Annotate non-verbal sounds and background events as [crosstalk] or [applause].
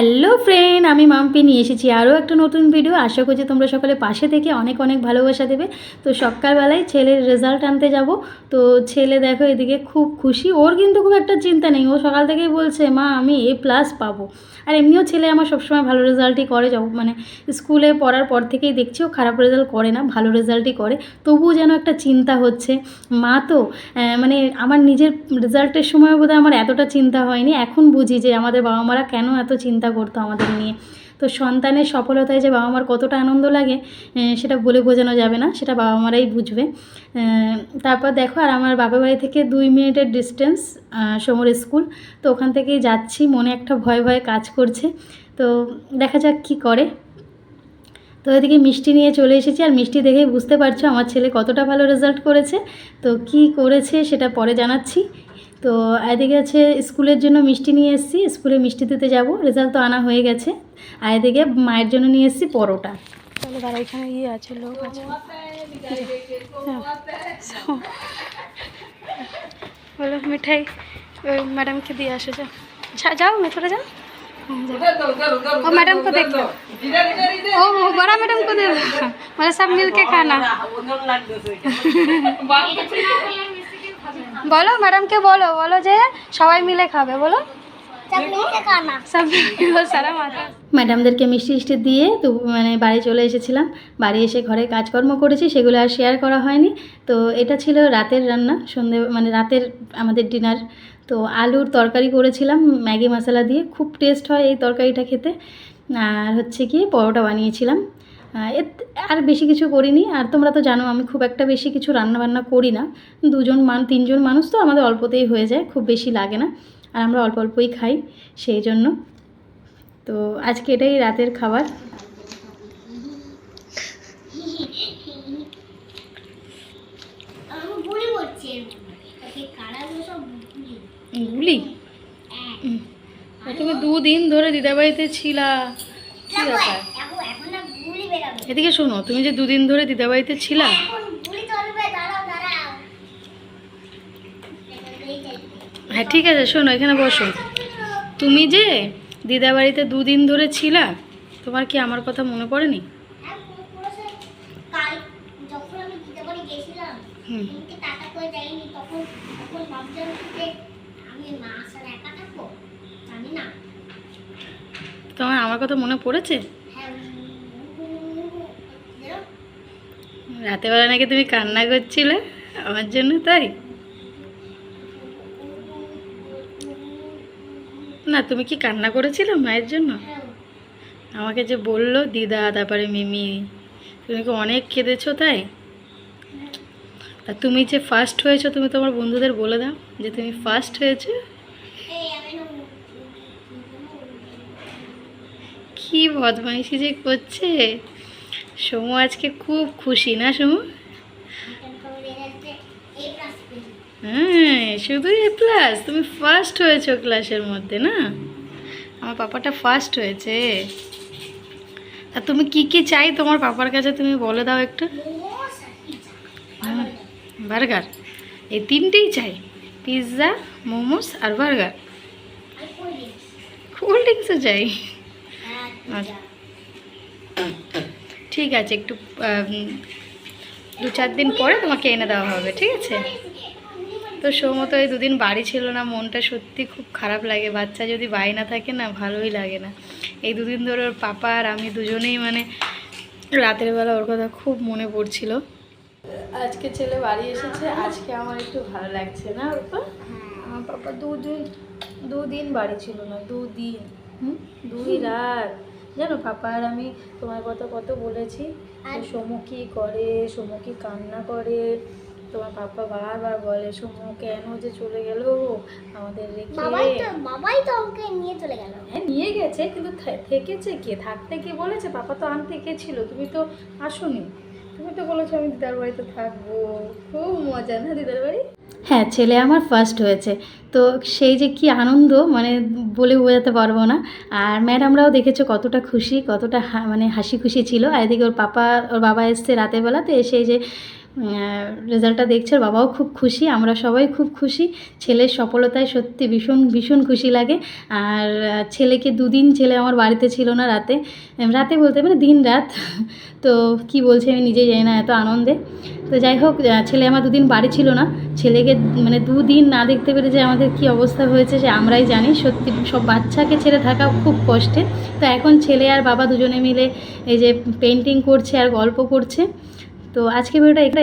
Hello friend, আমি মাম্পি। নিয়ে এসেছি আরও একটা নতুন ভিডিও। আশা করছি তোমরা সকলে পাশে থেকে অনেক অনেক ভালোবাসা দেবে। তো সকালবেলায় ছেলের রেজাল্ট আনতে যাব। তো ছেলে দেখো এদিকে খুব খুশি। ওর কিন্তু খুব একটা চিন্তা নেই। ও সকাল থেকেই বলছে, মা, আমি এ প্লাস পাবো। আর এমনিও ছেলে আমার সবসময় ভালো রেজাল্টই করে। যাও মানে স্কুলে পড়ার পর থেকেই দেখছি ও খারাপ রেজাল্ট করে না, ভালো রেজাল্টই করে। তবুও যেন একটা চিন্তা হচ্ছে। মা তো মানে আমার নিজের রেজাল্টের সময় বোধহয় আমার এতটা চিন্তা হয়নি। এখন বুঝি যে আমাদের বাবা মারা কেন এত চিন্তা করতো আমাদের নিয়ে। তো সন্তানের সফলতায় যে বাবা মার কতটা আনন্দ লাগে সেটা বলে বোঝানো যাবে না, সেটা বাবা মারাই বুঝবে তারপর দেখো, আর আমার বাবার বাড়ি থেকে দুই মিনিটের ডিস্টেন্স সমর স্কুল। তো ওখান থেকেই যাচ্ছি, মনে একটা ভয় ভয় কাজ করছে। তো দেখা যাক কী করে। তো এদিকে মিষ্টি নিয়ে চলে এসেছি, আর মিষ্টি দেখেই বুঝতে পারছ আমার ছেলে কতটা ভালো রেজাল্ট করেছে। তো কি করেছে সেটা পরে জানাচ্ছি। তো এদিকে আছে স্কুলের জন্য মিষ্টি নিয়ে এসেছি স্কুলে মিষ্টি দিতে যাব রেজাল্ট তো আনা হয়ে গেছে আর এদিকে মায়ের জন্য নিয়ে এসেছি পরোটা তাহলে দাঁড়া এখানে ইয়ে আছে লোক আছে বলো মিঠাই ওই ম্যাডামকে দিয়ে আসো যাও যা- যাও ভেতরে যাও হুম, যাও। वो मैडम को देख लो ओ वो बड़ा मैडम को दे दो मतलब सब मिल के खाना বলো ম্যাডামকে বলো বলো যে সবাই মিলে খাবে, বলো। ম্যাডামদেরকে মিষ্টি মিষ্টি দিয়ে তো মানে বাড়ি চলে এসেছিলাম। বাড়ি এসে ঘরে কাজকর্ম করেছি, সেগুলো আর শেয়ার করা হয়নি। তো এটা ছিল রাতের রান্না, সন্ধে মানে রাতের আমাদের ডিনার তো আলুর তরকারি করেছিলাম, ম্যাগি মশলা দিয়ে। খুব টেস্ট হয় এই তরকারিটা খেতে। আর হচ্ছে কি, পরোটা বানিয়েছিলাম। আর বেশি কিছু করিনি। আর তোমরা তো জানো আমি খুব একটা বেশি কিছু রান্না বান্না করি না। দুজন মান তিনজন মানুষ তো আমাদের অল্পতেই হয়ে যায় খুব বেশি লাগে না। আর আমরা অল্প অল্পই খাই সেই জন্য। তো আজকে এটাই রাতের খাবার। গুলি তুমি দুদিন ধরে দিদাবাড়িতে ছিলা। কি ব্যাপার? এদিকে শোনো, তুমি যে দুদিন ধরে দিদাবাড়িতে ছিলা। হ্যাঁ ঠিক আছে, শোনো, এখানে বসো। তুমি যে দিদাবাড়িতে দুদিন ধরে ছিলা, তোমার কি আমার কথা মনে পড়েনি? তোমার আমার কথা মনে গেছিলাম হুম কিন্তু টাকা করে যাইনি তখন তখন ভাবছিলাম যে আমি মা আসার একা থাকব জানি না তোমার আমার কথা মনে পড়েছে হ্যাঁ রাতেবেলা নাকি তুমি কান্না করছিলে? আমার জন্য তাই? না, তুমি কি কান্না করেছিলে মায়ের জন্য? আমাকে যে বলল, দিদা, তারপরে মিমি, তুমি কি অনেক কেঁদেছো তাই? আর তুমি যে ফার্স্ট হয়েছো, তুমি তোমার বন্ধুদের বলে দাও যে তুমি ফার্স্ট হয়েছো। কি বদমাইশি যে করছে? সমু আজকে খুব খুশি না সমু? হ্যাঁ শুধু এ প্লাস তুমি ফার্স্ট হয়েছো ক্লাসের মধ্যে না? আমার পাপাটা ফার্স্ট হয়েছে। তা তুমি কি কি চাই তোমার পাপার কাছে তুমি বলে দাও একটু। আর বার্গার। এই তিনটেই চাই। পিৎজা মোমোস আর বার্গার। কোল্ড ড্রিঙ্কসও চাই। আচ্ছা। ঠিক আছে একটু দু চার দিন পরে তোমাকে এনে দেওয়া হবে ঠিক আছে? তো সৌমত এই দুদিন বাড়ি ছিল না মনটা সত্যি খুব খারাপ লাগে। বাচ্চা যদি বাড়ি না থাকে না ভালোই লাগে না। এই দুদিন ধরে ওর পাপা আর আমি দুজনেই মানে রাতের বেলা ওর কথা খুব মনে পড়ছিল। আজকে ছেলে বাড়ি এসেছে আজকে আমার একটু ভালো লাগছে না ওপা আমার পাপা দুদিন দুদিন বাড়ি ছিল না দুদিন। হুম? দুই রাত। জানো পাপা আর আমি তোমার কথা কত বলেছি? সমু কি করে সমু কি কান্না করে? তোমার পাপা বারবার বলে সমু কেন যে চলে গেল? আমাদের রেখে বাবাই তো বাবাই তো আমাকে নিয়ে চলে গেল। হ্যাঁ নিয়ে গেছে কিন্তু থেকেছে কে? থাকতে কে বলেছে? পাপা তো আনতে গেছিল তুমি তো আসোনি। তো আমি দিদার বাড়িতে থাকব। খুব মজা, না দিদার বাড়ি? হ্যাঁ ছেলে আমার ফার্স্ট হয়েছে। তো সেই যে কি আনন্দ মানে বলে বোঝাতে পারব না। আর ম্যাডামরাও দেখেছ কতটা খুশি, কতটা মানে হাসি খুশি ছিল। আর এদিকে ওর পাপা, ওর বাবা এসছে রাতের বেলা তো এসে যে রেজাল্টটা দেখছে বাবাও খুব খুশি, আমরা সবাই খুব খুশি। ছেলের সফলতায় সত্যি ভীষণ ভীষণ খুশি লাগে। আর ছেলেকে দুদিন ছেলে আমার বাড়িতে ছিল না রাতে। রাতে বলতে মানে দিন রাত। [laughs] তো কি বলছে আমি নিজেই জানি না, এত আনন্দে। তো যাই হোক ছেলে আমার দুদিন বাড়ি ছিল না। ছেলেকে মানে দুদিন না দেখতে পেরে যে আমাদের কি অবস্থা হয়েছে সে আমরাই জানি। সত্যি সব বাচ্চাকে ছেড়ে থাকা খুব কষ্টে। তো এখন ছেলে আর বাবা দুজনে মিলে এই যে পেন্টিং করছে আর গল্প করছে। তো আজকে ভিডিওটা এটা